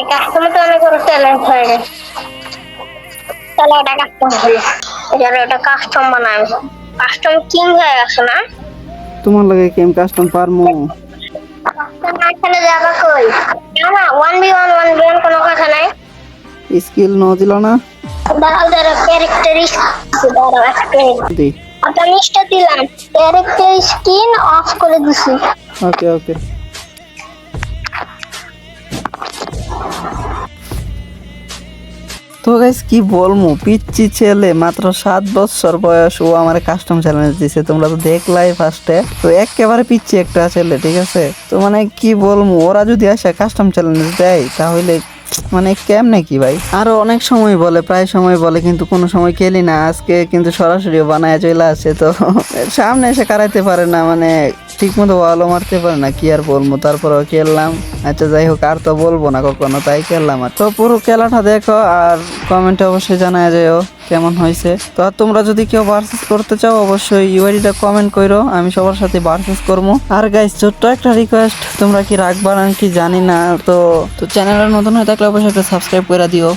এই তো অনেক বড় ট্যালেন্ট হয়ে গেছে। তাহলে এটা কাস্টম হলো। ওটা কাস্টম বানাবে কাস্টম কিং হয়ে গেছে না? তোমার লাগে কেম কাস্টম পারমু? কাস্টম এখানে যাবা কই? না one B one one B one কোনো কথা নাই। স্কিল ন দিল না? দাঁড়াও দাঁড়াও ক্যারেক্টারিস দাঁড়াও একটা দি। আপনার দিলাম। ক্যারেক্টার স্কিন অফ করে দিছি। ওকে ওকে তো গাইস কি বলমু? পিচ্ছি ছেলে, মাত্র সাত বছর বয়স, ও আমার কাস্টম চ্যালেঞ্জ দিছে। তোমরা তো দেখলাই ফার্স্টে তো একেবারে পিচ্ছি একটা ছেলে, ঠিক আছে? তো মানে কি বলমু, ওরা যদি আসে কাস্টম চ্যালেঞ্জ দেয়, তাহলে মানে কেমনে কি ভাই? আরও অনেক সময় বলে, প্রায় সময় বলে, কিন্তু কোনো সময় খেলি না। আজকে কিন্তু সরাসরি বানায় চলে আসে, তো সামনে এসে কারাইতে পারে না মানে ঠিক মতো ভালো মারতে পারে না, কি আর বলব? তারপরেও খেললাম। আচ্ছা যাই হোক, আর তো বলব না কখনো, তাই খেললাম আর। তো পুরো খেলাটা দেখো, আর কমেন্টে অবশ্যই জানায় যেও কেমন হয়েছে। তো তোমরা যদি কেউ ভার্সেস করতে চাও, অবশ্যই ইউআইডিটা কমেন্ট করো আমি সবার সাথে ভার্সেস করব। আর গাইস ছোট্ট একটা রিকোয়েস্ট তোমরা কি রাখবা নাকি জানি না, তো তো চ্যানেলটা নতুন হয়ে থাকলে অবশ্যই একটা সাবস্ক্রাইব করে দিও।